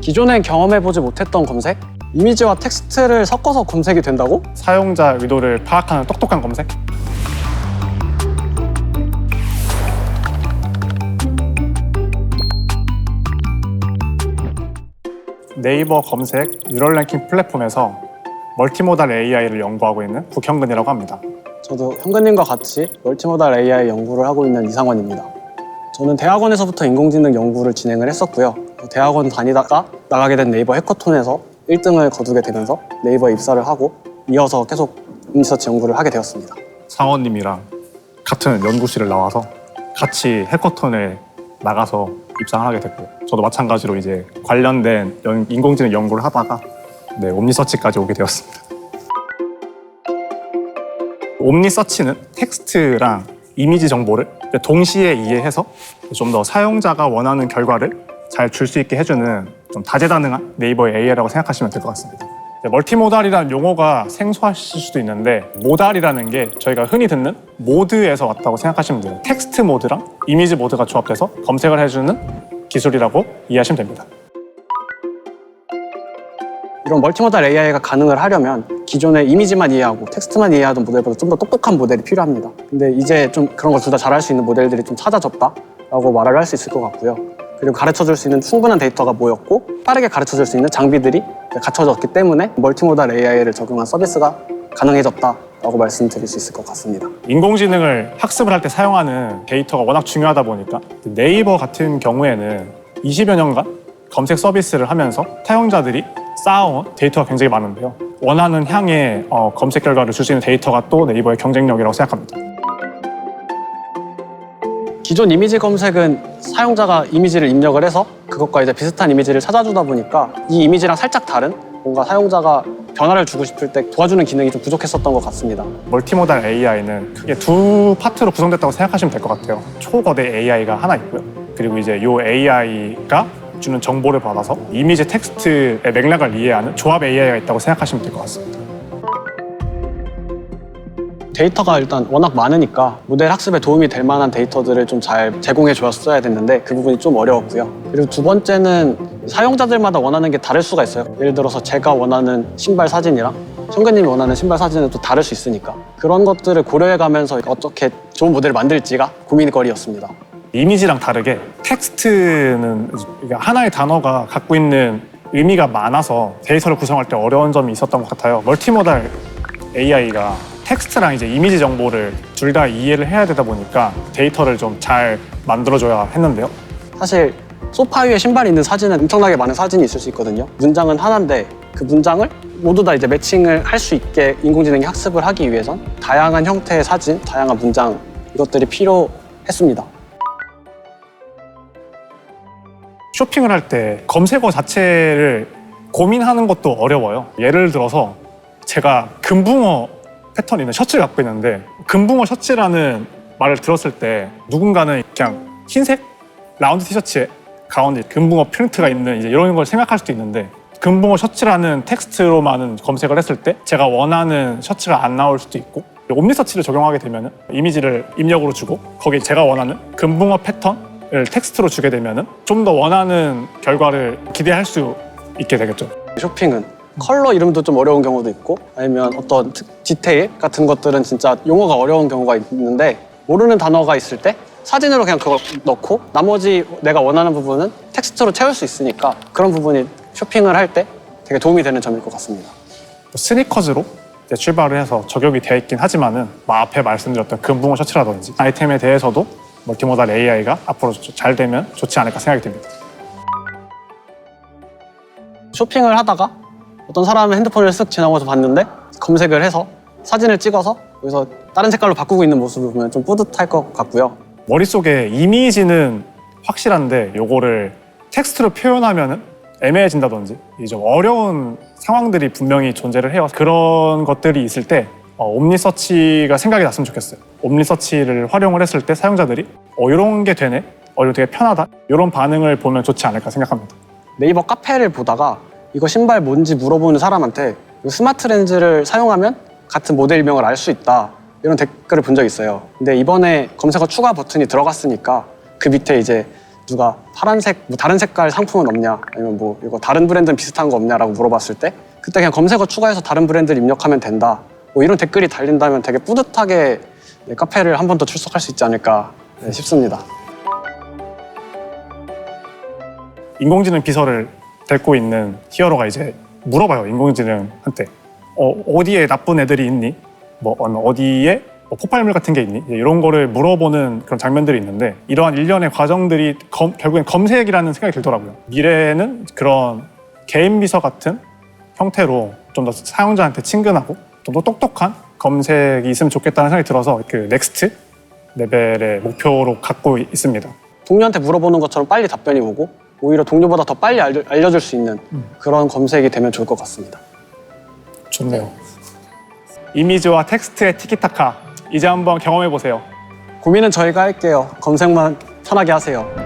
기존엔 경험해보지 못했던 검색? 이미지와 텍스트를 섞어서 검색이 된다고? 사용자 의도를 파악하는 똑똑한 검색? 네이버 검색 뉴럴 랭킹 플랫폼에서 멀티모달 AI를 연구하고 있는 국형근이라고 합니다. 저도 현근님과 같이 멀티모달 AI 연구를 하고 있는 이상원입니다. 저는 대학원에서부터 인공지능 연구를 진행을 했었고요. 대학원 다니다가 나가게 된 네이버 해커톤에서 1등을 거두게 되면서 네이버에 입사를 하고 이어서 계속 인서치 연구를 하게 되었습니다. 상원님이랑 같은 연구실을 나와서 같이 해커톤에 나가서 입상을 하게 됐고 저도 마찬가지로 이제 관련된 연- 인공지능 연구를 하다가 네, 옴니서치까지 오게 되었습니다. 옴니서치는 텍스트랑 이미지 정보를 동시에 이해해서 좀 더 사용자가 원하는 결과를 잘 줄 수 있게 해주는 좀 다재다능한 네이버의 AI라고 생각하시면 될 것 같습니다. 멀티모달이라는 용어가 생소하실 수도 있는데 모달이라는 게 저희가 흔히 듣는 모드에서 왔다고 생각하시면 돼요. 텍스트 모드랑 이미지 모드가 조합돼서 검색을 해주는 기술이라고 이해하시면 됩니다. 이런 멀티모달 AI가 가능을 하려면 기존의 이미지만 이해하고 텍스트만 이해하던 모델보다 좀 더 똑똑한 모델이 필요합니다. 근데 이제 좀 그런 걸 둘 다 잘할 수 있는 모델들이 좀 찾아졌다라고 말을 할 수 있을 것 같고요. 그리고 가르쳐 줄 수 있는 충분한 데이터가 모였고 빠르게 가르쳐 줄 수 있는 장비들이 갖춰졌기 때문에 멀티모달 AI를 적용한 서비스가 가능해졌다 라고 말씀드릴 수 있을 것 같습니다. 인공지능을 학습을 할 때 사용하는 데이터가 워낙 중요하다 보니까 네이버 같은 경우에는 20여 년간 검색 서비스를 하면서 사용자들이 쌓아온 데이터가 굉장히 많은데요. 원하는 향의 어, 검색 결과를 줄 수 있는 데이터가 또 네이버의 경쟁력이라고 생각합니다. 기존 이미지 검색은 사용자가 이미지를 입력을 해서 그것과 이제 비슷한 이미지를 찾아주다 보니까 이 이미지랑 살짝 다른 뭔가 사용자가 변화를 주고 싶을 때 도와주는 기능이 좀 부족했었던 것 같습니다. 멀티모달 AI는 크게 두 파트로 구성됐다고 생각하시면 될 것 같아요. 초거대 AI가 하나 있고요. 그리고 이제 이 AI가 주는 정보를 받아서 이미지 텍스트의 맥락을 이해하는 조합 AI가 있다고 생각하시면 될 것 같습니다. 데이터가 일단 워낙 많으니까 모델 학습에 도움이 될 만한 데이터들을 좀 잘 제공해 줬어야 됐는데 그 부분이 좀 어려웠고요. 그리고 두 번째는 사용자들마다 원하는 게 다를 수가 있어요. 예를 들어서 제가 원하는 신발 사진이랑 현근님이 원하는 신발 사진은 또 다를 수 있으니까 그런 것들을 고려해 가면서 어떻게 좋은 모델을 만들지가 고민거리였습니다. 이미지랑 다르게 텍스트는 하나의 단어가 갖고 있는 의미가 많아서 데이터를 구성할 때 어려운 점이 있었던 것 같아요. 멀티모달 AI가 텍스트랑 이제 이미지 정보를 둘 다 이해를 해야 되다 보니까 데이터를 좀 잘 만들어줘야 했는데요. 사실 소파 위에 신발이 있는 사진은 엄청나게 많은 사진이 있을 수 있거든요. 문장은 하나인데 그 문장을 모두 다 이제 매칭을 할 수 있게 인공지능이 학습을 하기 위해선 다양한 형태의 사진, 다양한 문장 이것들이 필요했습니다. 쇼핑을 할 때 검색어 자체를 고민하는 것도 어려워요. 예를 들어서 제가 금붕어 패턴 있는 셔츠를 갖고 있는데 금붕어 셔츠라는 말을 들었을 때 누군가는 그냥 흰색 라운드 티셔츠에 가운데 금붕어 프린트가 있는 이제 이런 걸 생각할 수도 있는데 금붕어 셔츠라는 텍스트로만은 검색을 했을 때 제가 원하는 셔츠가 안 나올 수도 있고 옴니서치를 적용하게 되면 이미지를 입력으로 주고 거기에 제가 원하는 금붕어 패턴을 텍스트로 주게 되면 좀 더 원하는 결과를 기대할 수 있게 되겠죠. 쇼핑은 컬러 이름도 좀 어려운 경우도 있고 아니면 어떤 특- 디테일 같은 것들은 진짜 용어가 어려운 경우가 있는데 모르는 단어가 있을 때 사진으로 그냥 그걸 넣고 나머지 내가 원하는 부분은 텍스트로 채울 수 있으니까 그런 부분이 쇼핑을 할 때 되게 도움이 되는 점일 것 같습니다. 스니커즈로 이제 출발을 해서 적용이 되어 있긴 하지만은 뭐 앞에 말씀드렸던 금붕어 셔츠라든지 아이템에 대해서도 멀티모달 AI가 앞으로 잘 되면 좋지 않을까 생각이 듭니다. 쇼핑을 하다가 어떤 사람의 핸드폰을 쓱 지나가서 봤는데 검색을 해서 사진을 찍어서 여기서 다른 색깔로 바꾸고 있는 모습을 보면 좀 뿌듯할 것 같고요. 머릿속에 이미지는 확실한데 요거를 텍스트로 표현하면은 애매해진다든지 이좀 어려운 상황들이 분명히 존재를 해요. 그런 것들이 있을 때 어, 옴니서치가 생각이 났으면 좋겠어요. 옴니서치를 활용을 했을 때 사용자들이 어 이런 게 되네, 어 이거 되게 편하다 이런 반응을 보면 좋지 않을까 생각합니다. 네이버 카페를 보다가 이거 신발 뭔지 물어보는 사람한테 스마트 렌즈를 사용하면 같은 모델명을 알 수 있다 이런 댓글을 본 적이 있어요. 근데 이번에 검색어 추가 버튼이 들어갔으니까 그 밑에 이제 누가 파란색 뭐 다른 색깔 상품은 없냐 아니면 뭐 이거 다른 브랜드는 비슷한 거 없냐라고 물어봤을 때 그때 그냥 검색어 추가해서 다른 브랜드를 입력하면 된다 뭐 이런 댓글이 달린다면 되게 뿌듯하게 네, 카페를 한 번 더 출석할 수 있지 않을까 네, 싶습니다. 인공지능 비서를 데리고 있는 히어로가 이제 물어봐요 인공지능한테 어, 어디에 나쁜 애들이 있니? 뭐 아니면 어디에 뭐 폭발물 같은 게 있니? 이런 거를 물어보는 그런 장면들이 있는데 이러한 일련의 과정들이 검- 결국엔 검색이라는 생각이 들더라고요. 미래에는 그런 개인 비서 같은 형태로 좀 더 사용자한테 친근하고 좀 더 똑똑한 검색이 있으면 좋겠다는 생각이 들어서 그 넥스트 레벨의 목표로 갖고 있습니다. 동료한테 물어보는 것처럼 빨리 답변이 오고 오히려 동료보다 더 빨리 알려, 알려줄 수 있는 그런 검색이 되면 좋을 것 같습니다. 좋네요. 이미지와 텍스트의 티키타카 이제 한번 경험해 보세요. 고민은 저희가 할게요. 검색만 편하게 하세요.